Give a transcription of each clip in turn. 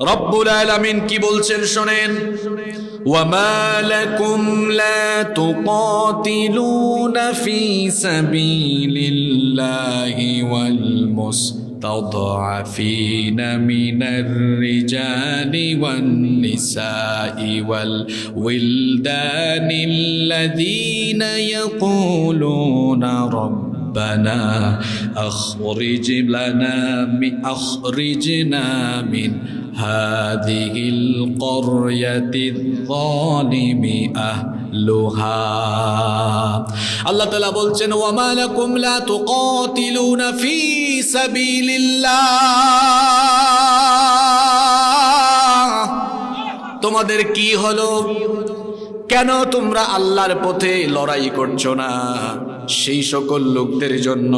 রব্বুল আলামিন কি বলছেন শোনেন وما لكم لا تقاتلون في سبيل الله والمستضعفين من الرجال والنساء والولدان الذين يقولون رب ربنا أخرج لنا من أخرجنا من هذه القرية الظالم أهلها الله تعالى বলছেন وما لكم لا تقاتلون في سبيل الله তোমাদের কি হলো কেন তোমরা আল্লাহর পথে লড়াই করছো না সেই সকল লোকদের জন্য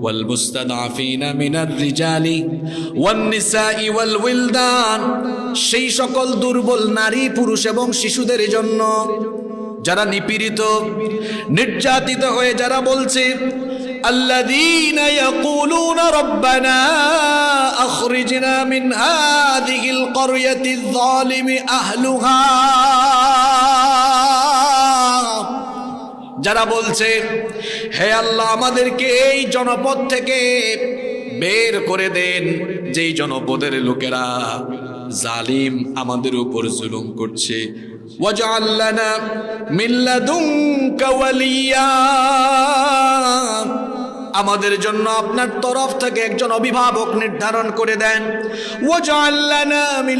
والمستضعفين من الرجال والنساء والولدان সেই সকল দুর্বল নারী পুরুষ এবং শিশুদের জন্য যারা নিপীড়িত নির্যাতিত হয়ে যারা বলছে الذين يقولون ربنا أخرجنا من هذه القرية الظالم أهلها যারা বলছে, হে আল্লাহ, আমাদেরকে এই জনপদ থেকে বের করে দেন। যেই জনপদের লোকেরা জালিম আমাদের উপর জুলুম করছে। আমাদের জন্য আপনার তরফ থেকে একজন অভিভাবক নির্ধারণ করে দেন। লানা মিন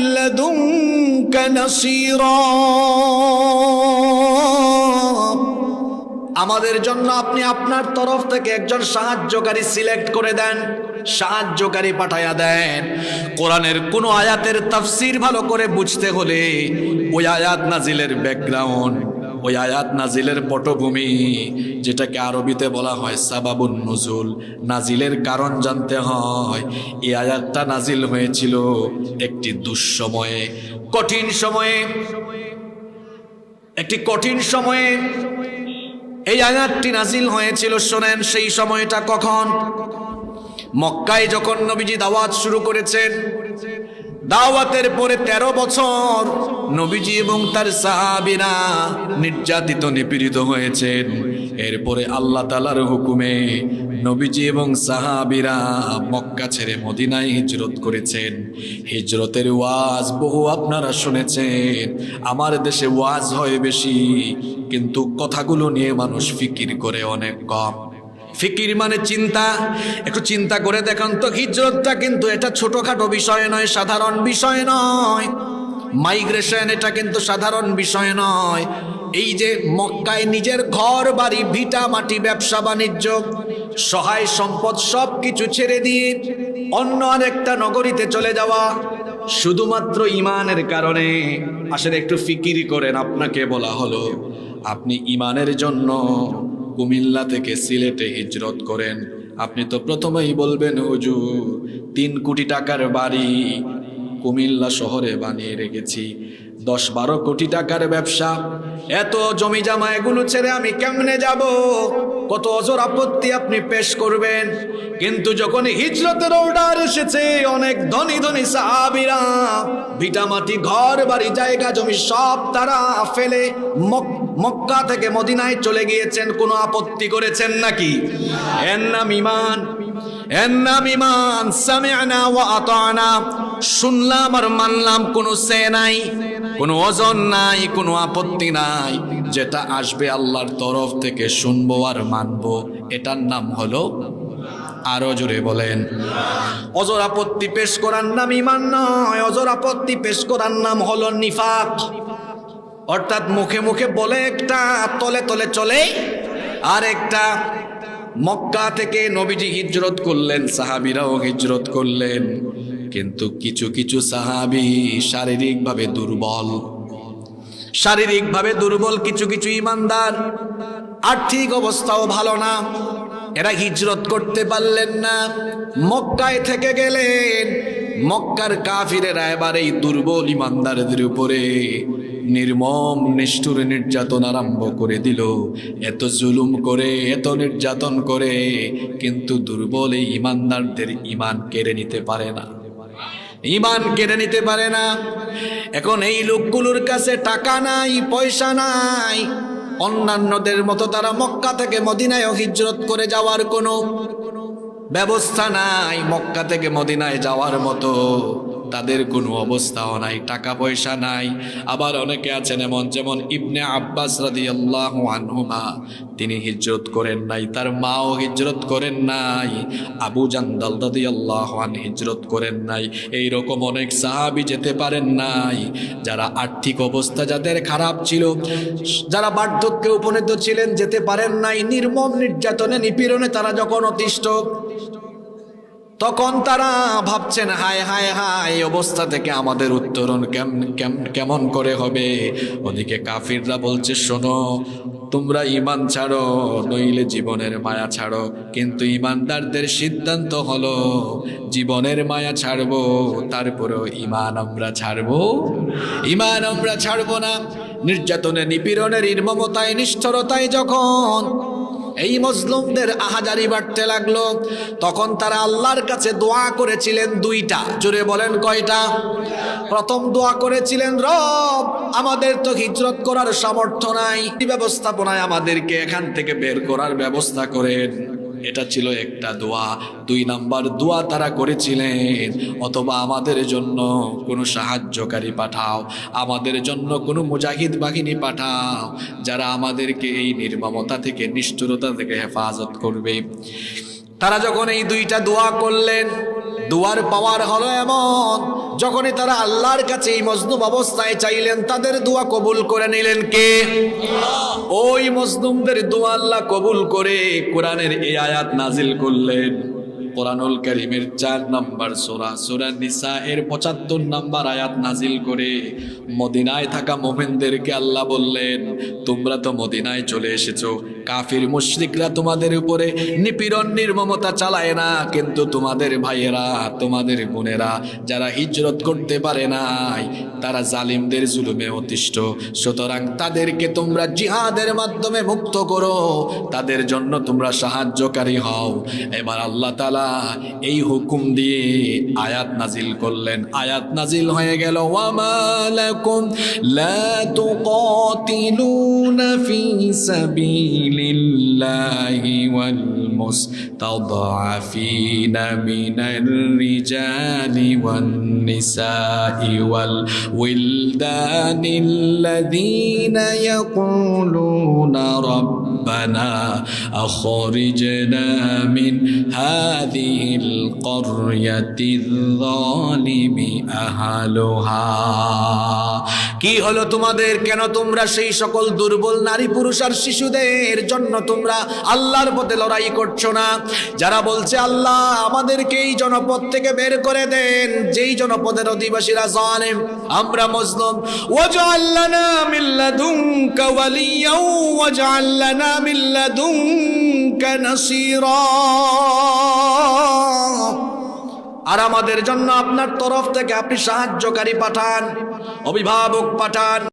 আমাদের জন্য আপনি আপনার তরফ থেকে একজন সাহায্যকারী সিলেক্ট করে দেন, সাহায্যকারী পাঠায়া দেন। কোরআনের কোন আয়াতের তাফসির ভালো করে বুঝতে হলে ওই আয়াত নাজিলের ব্যাকগ্রাউন্ড, ওই আয়াত নাজিলের পটভূমি, যেটাকে আরবিতে বলা হয় সাবাবুন নজুল, নাজিলের কারণ জানতে হয়। এই আয়াতটা নাজিল হয়েছিল একটি দুঃসময়ে, কঠিন সময়ে, একটি কঠিন সময়ে এই আয়াতটি নাজিল হয়েছিল, শোনেন, সেই সময়টা কখন? মক্কায় যখন নবীজি দাওয়াত শুরু করেছেন, দাওয়াতের পরে ১৩ বছর নবীজি এবং তার সাহাবিরা নির্যাতিত, নিপীড়িত হয়েছেন। এরপরে আল্লাহ তালার হুকুমে নবীজি এবং সাহাবিরা মক্কা ছেড়ে মদিনায় হিজরত করেছেন। হিজরতের ওয়াজ বহু আপনারা শুনেছেন, আমার দেশে ওয়াজ হয় বেশি কিন্তু কথাগুলো নিয়ে মানুষ ফিকির করে অনেক কম। ফিকির মানে চিন্তা। একটু চিন্তা করে দেখুন তো, হিজরতটা কিন্তু এটা ছোটখাটো বিষয় নয়, সাধারণ বিষয় নয়। মাইগ্রেশন এটা কিন্তু সাধারণ বিষয় নয়। এই যে মক্কায় নিজের ঘর, বাড়ি, ভিটা, মাটি, ব্যবসা, বাণিজ্য, সহায় সম্পদ সব কিছু ছেড়ে দিয়ে অন্য আরেকটা নগরীতে চলে যাওয়া শুধুমাত্র ইমানের কারণে। আসলে একটু ফিকিরি করেন, আপনাকে বলা হলো। আপনি ইমানের জন্য কুমিল্লা থেকে সিলেটে হিজরত করেন। আপনি তো প্রথমেই বলবেন হুজু তিন কোটি টাকার বাড়ি কুমিল্লা শহরে বানিয়ে রেখেছি। দশ বারো কোটি টাকার ব্যবসা। এত জমি জামা এগুলো ছেড়ে আমি কেমনে যাব? কত অজর আপত্তি আপনি পেশ করবেন। কিন্তু যখন হিজরতের অর্ডার এসেছে, অনেক ধনী ধনী সাহাবিরা ভিটামাটি ঘর, বাড়ি, জায়গা, জমি সব তারা ফেলে মক- মক্কা থেকে মদিনায় চলে গিয়েছেন। কোনো আপত্তি করেছেন নাকি? এর নাম ইমান। এর নাম ইমান। সামিআনা ওয়া আতানা শুনলাম আর মানলাম কোনো সে নাই, কোনো ওজন নাই, কোনো আপত্তি নাই। যেটা আসবে আল্লাহর তরফ থেকে শুনব আর মানবো, এটার নাম হলো আরও জোরে বলেন, অজর আপত্তি পেশ করার নাম ইমান নয়, অজর আপত্তি পেশ করার নাম হলো নিফাক। অর্থাৎ মুখে মুখে বলে একটা, তলে তলে চলে, আর একটা মক্কা থেকে নবীজি হিজরত করলেন, সাহাবিরাও হিজরত করলেন। কিন্তু কিছু কিছু সাহাবি শারীরিকভাবে দুর্বল। শারীরিকভাবে দুর্বল, কিছু কিছু ইমানদার। আর্থিক অবস্থাও ভালো না। এরা হিজরত করতে পারলেন না। মক্কায় থেকে গেলেন। মক্কার কাফিরেরা এবার এই দুর্বল ইমানদারদের উপরে নির্মম, নিষ্ঠুর নির্যাতন আরম্ভ করে দিল। এত জুলুম করে, এত নির্যাতন করে, কিন্তু দুর্বল এই ইমানদারদের ইমান কেড়ে নিতে পারে না। ইমান কেড়ে নিতে পারে না। এখন এই লোকগুলোর কাছে টাকা নাই, পয়সা নাই। অন্যান্যদের মতো তারা মক্কা থেকে মদিনায় হিজরত করে যাওয়ার কোনো ব্যবস্থা নাই, মক্কা থেকে মদিনায় যাওয়ার মতো। তাদের কোনো অবস্থাও নাই টাকা পয়সা নাই। আবার অনেকে আছেন এমন, যেমন ইবনে আব্বাস রাদিয়াল্লাহু আনহুমা। তিনি হিজরত করেন নাই, তার মাও হিজরত করেন নাই। আবু জান্দাল রাদিয়াল্লাহু আন হিজরত করেন নাই। এই রকম অনেক সাহাবী যেতে পারেন নাই। যারা আর্থিক অবস্থা যাদের খারাপ ছিল, যারা বার্ধক্যে উপনীত ছিলেন, যেতে পারেন নাই। নির্মম, নির্যাতনে, নিপীড়নে তারা যখন অতিষ্ঠ তখন তারা ভাবছেন, হায় হায় হায় অবস্থা থেকে আমাদের উত্তরণ কেমন কেম- কেমন করে হবে? ওদিকে কাফিররা বলছে, শোনো, তোমরা ইমান ছাড়ো, নইলে জীবনের মায়া ছাড়ো। কিন্তু ইমানদারদের সিদ্ধান্ত হলো, জীবনের মায়া ছাড়বো, তারপরেও ইমান আমরা ছাড়বো। ইমান আমরা ছাড়বো না। নির্যাতনে, নিপীড়নের, নির্মমতায়, নিষ্ঠরতায় যখন এই মজলুমদের আহাজারি বাড়তে লাগল। তখন তারা আল্লাহর কাছে দোয়া করেছিলেন দুইটা। জুড়ে বলেন কয়টা? প্রথম দোয়া করেছিলেন, রব, আমাদের তো হিজরত করার সামর্থ্য নাই। ব্যবস্থাপনায় আমাদেরকে এখান থেকে বের করার ব্যবস্থা করেন। এটা ছিল একটা দোয়া। দুই নাম্বার দোয়া তারা করেছিলেন। অথবা আমাদের জন্য কোনো সাহায্যকারী পাঠাও। আমাদের জন্য কোনো মুজাহিদ বাহিনী পাঠাও, যারা আমাদেরকে এই নির্মমতা থেকে, নিষ্ঠুরতা থেকে হেফাজত করবে। তারা যখন এই দুইটা দোয়া করলেন দুয়ার পাওয়ার হলো এমন, যখনই তারা আল্লাহর কাছে এই মজলুম অবস্থায় চাইলেন, তাদের দোয়া কবুল করে নিলেন কে? ওই মজলুমদের দোয়া আল্লাহ কবুল করে কোরআনের এই আয়াত নাজিল করলেন। কোরআনুল করিমের চার নাম্বার সোরা সোরা নিসা এর পঁচাত্তর নাম্বার আয়াত নাজিল করে মদিনায় থাকা মোমেনদেরকে আল্লাহ বললেন, তোমরা তো মদিনায় চলে এসেছ কাফির মুশরিকরা তোমাদের উপরে নিপীড়ন, নির্মমতা চালায় না। কিন্তু তোমাদের ভাইয়েরা, তোমাদের বোনেরা, যারা হিজরত করতে পারে নাই, তারা জালিমদের জুলুমে অতিষ্ঠ। সুতরাং তাদেরকে তোমরা জিহাদের মাধ্যমে মুক্ত করো। তাদের জন্য তোমরা সাহায্যকারী হও। এবার আল্লাহ তালা এই হুকুম দিয়ে আয়াত নাজিল করলেন। আয়াত নাজিল হয়ে গেল ওয়ামালাকুম লা তুকাতিলুনা ফি সাবিলিল্লাহি لله والمستضعفين من الرجال والنساء والولدان الذين يقولون رب ربنا أخرجنا من هذه القرية الظالم أهلها কি হলো তোমাদের কেন তোমরা সেই সকল দুর্বল নারী পুরুষ আর শিশুদের জন্য তোমরা আল্লাহর পথে লড়াই করছো না যারা বলছে আল্লাহ আমাদেরকে এই জনপদ থেকে বের করে দেন যেই জনপদের অধিবাসীরা জানেম আমরা মজলুম ওয়াজআল লানা মিন লাদুনকা ওয়ালিয়া ওয়াজআল লানা لدنك نصيرا. আর আমাদের জন্য আপনার তরফ থেকে আপনি সাহায্যকারী পাঠান অভিভাবক পাঠান।